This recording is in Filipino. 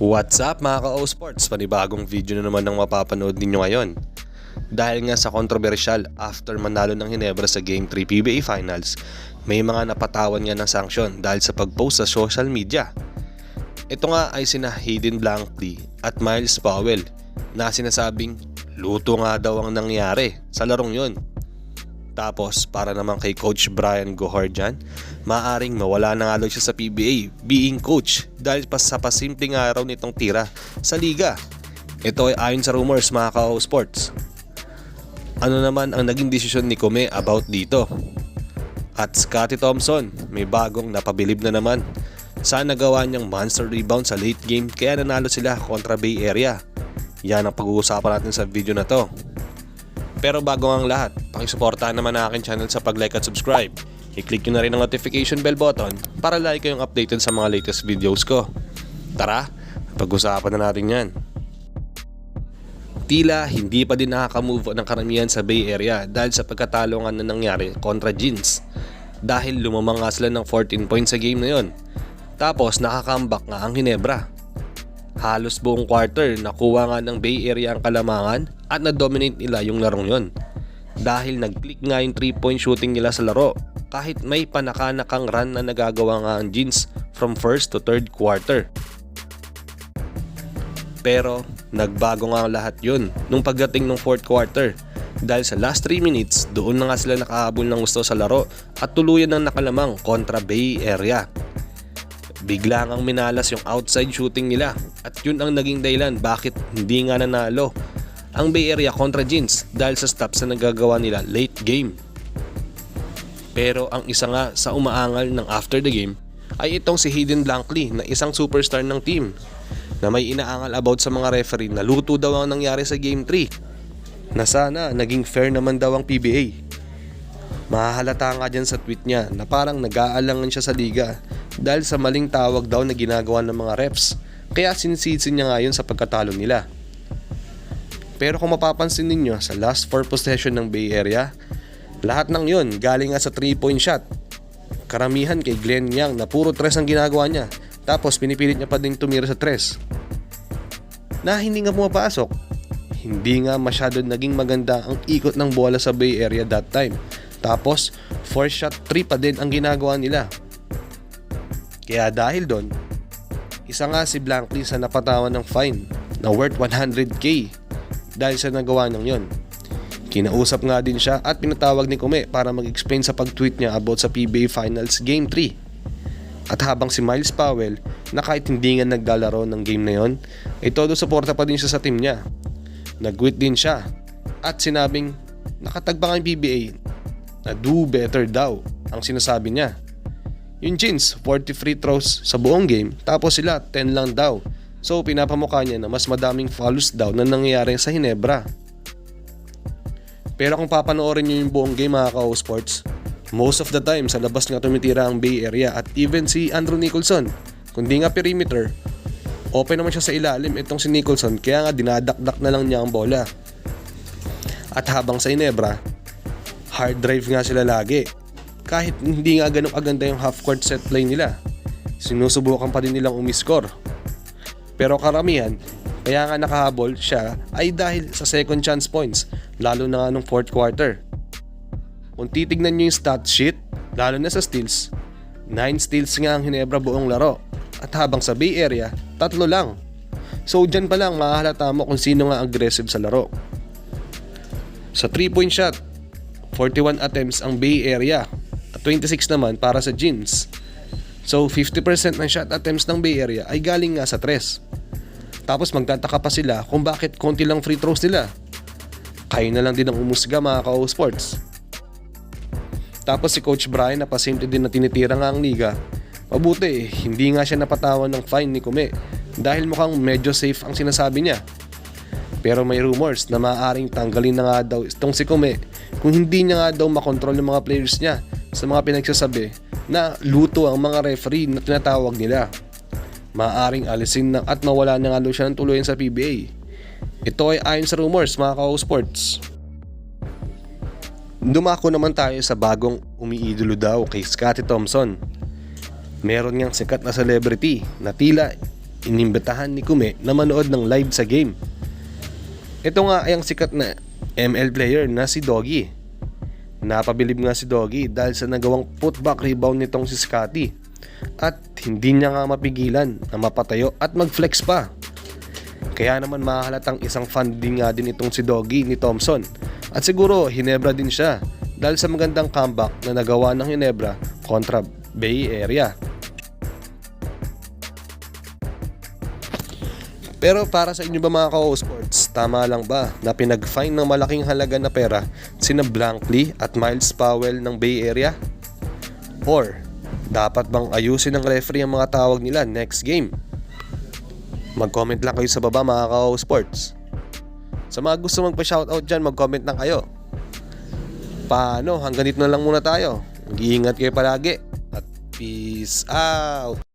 What's up mga ka sports Panibagong video na naman ang mapapanood ninyo ngayon. Dahil nga sa controversial after manalo ng Hinebra sa Game 3 PBA Finals, may mga napatawan nga ng sanksyon dahil sa pag-post sa social media. Ito nga ay sina Hayden Blankley at Miles Powell na sinasabing luto nga daw ang nangyari sa larong yon. Tapos para naman kay Coach Brian Gohardjan, maaring mawala na nga daw siya sa PBA being coach dahil pa sa pasimpleng araw nitong tira sa liga. Ito ay ayon sa rumors mga ka sports. Ano naman ang naging desisyon ni Kume about dito? At Scotty Thompson, may bagong napabilib na naman. Sa nagawa niyang monster rebound sa late game kaya nanalo sila kontra Bay Area. Yan ang pag-uusapan natin sa video na to. Pero bago ang lahat, pakisuportahan naman ang aking channel sa pag-like at subscribe. I-click nyo na rin ang notification bell button para lagi kayong updated sa mga latest videos ko. Tara, pag-usapan na natin yan. Tila hindi pa din nakaka-move ng karamihan sa Bay Area dahil sa pagkatalo nga na nangyari kontra Jeans. Dahil lumamang nga sila ng 14 points sa game na yon. Tapos nakakambak nga ang Hinebra. Halos buong quarter nakuha nga ng Bay Area ang kalamangan at na-dominate nila yung larong yon. Dahil nag-click nga yung 3 point shooting nila sa laro kahit may panakanakang run na nagagawa nga ang Jeans from first to third quarter. Pero nagbago nga lahat yun nung pagdating ng fourth quarter dahil sa last 3 minutes doon na nga sila nakahabol ng gusto sa laro at tuluyan ng nakalamang kontra Bay Area. Bigla ngang minalas yung outside shooting nila at yun ang naging dahilan bakit hindi nga nanalo ang Bay Area kontra Jeans dahil sa stops na nagagawa nila late game. Pero ang isa nga sa umaangal ng after the game ay itong si Hayden Blankley na isang superstar ng team na may inaangal about sa mga referee na luto daw ang nangyari sa Game 3 na sana naging fair naman daw ang PBA. Mahahalata nga dyan sa tweet niya na parang nag-aalangan siya sa liga dahil sa maling tawag daw na ginagawa ng mga refs kaya sinisisin niya nga yun sa pagkatalo nila. Pero kung mapapansin ninyo sa last 4 possession ng Bay Area, lahat ng yun galing nga sa 3 point shot. Karamihan kay Glenn Young na puro 3 ang ginagawa niya tapos pinipilit niya pa din tumira sa 3. Na hindi nga pumapasok. Hindi nga masyado naging maganda ang ikot ng bola sa Bay Area that time. Tapos 4 shot 3 pa din ang ginagawa nila. Kaya dahil doon, isa nga si Blankley sa napatawan ng fine na worth 100k dahil sa nagawa ng yon. Kinausap nga din siya at pinatawag ni Kume para mag-explain sa pag-tweet niya about sa PBA Finals Game 3. At habang si Miles Powell na kahit hindi nga naglalaro ng game na yon, ay todo suporta pa din siya sa team niya. Nag-quit din siya at sinabing nakatagba ang PBA na do better daw ang sinasabi niya. Yung Jeans, 40 free throws sa buong game tapos sila 10 lang daw. So pinapamukha niya na mas madaming fouls daw na nangyayari sa Hinebra. Pero kung papanoorin niyo yung buong game mga ka-sports, most of the time sa labas nga tumitira ang Bay Area at even si Andrew Nicholson. Kundi nga perimeter, open naman siya sa ilalim itong si Nicholson kaya nga dinadakdak na lang niya ang bola. At habang sa Inebra, hard drive nga sila lagi. Kahit hindi nga ganun aganda yung half court set play nila, sinusubukan pa din nilang umiscore. Pero karamihan, kaya nga nakahabol siya ay dahil sa second chance points, lalo na nung fourth quarter. Kung titignan nyo yung stat sheet, lalo na sa steals, 9 steals nga ang Hinebra buong laro. At habang sa Bay Area, tatlo lang. So dyan pa lang makahalata mo kung sino nga aggressive sa laro. Sa 3-point shot, 41 attempts ang Bay Area at 26 naman para sa Jeans. So 50% ng shot attempts ng Bay Area ay galing nga sa 3. Tapos magtataka pa sila kung bakit konti lang free throws nila. Kayo na lang din ang umusga mga ka-sports. Tapos si Coach Brian na pasimple din na tinitira nga ang liga. Mabuti hindi nga siya napatawan ng fine ni Kume dahil mukhang medyo safe ang sinasabi niya. Pero may rumors na maaaring tanggalin na nga daw itong si Kume kung hindi niya nga daw makontrol ng mga players niya sa mga pinagsasabi na luto ang mga referee na tinatawag nila. Maaaring alisin na at mawala na nga daw siya ng tuluyan sa PBA. Ito ay ayon sa rumors mga ka-sports. Dumako naman tayo sa bagong umiidolo daw kay Scottie Thompson. Meron niyang sikat na celebrity na tila inimbitahan ni Kume na manood ng live sa game. Ito nga ay ang sikat na ML player na si Doggy. Napabilib nga si Doggy dahil sa nagawang putback rebound nitong si Scotty. At hindi niya nga mapigilan na mapatayo at mag-flex pa. Kaya naman mahalatang isang fan din nga din itong si Doggy ni Thompson. At siguro Hinebra din siya dahil sa magandang comeback na nagawa ng Hinebra kontra Bay Area. Pero para sa inyo ba mga ka-sports, tama lang ba na pinag-fine ng malaking halaga na pera sina Blankley at Miles Powell ng Bay Area? Or, dapat bang ayusin ng referee ang mga tawag nila next game? Mag-comment lang kayo sa baba mga ka-sports. Sa mga gusto magpa-shoutout dyan, mag-comment lang kayo. Paano? Hanggang dito na lang muna tayo. Mag-iingat kayo palagi. At peace out!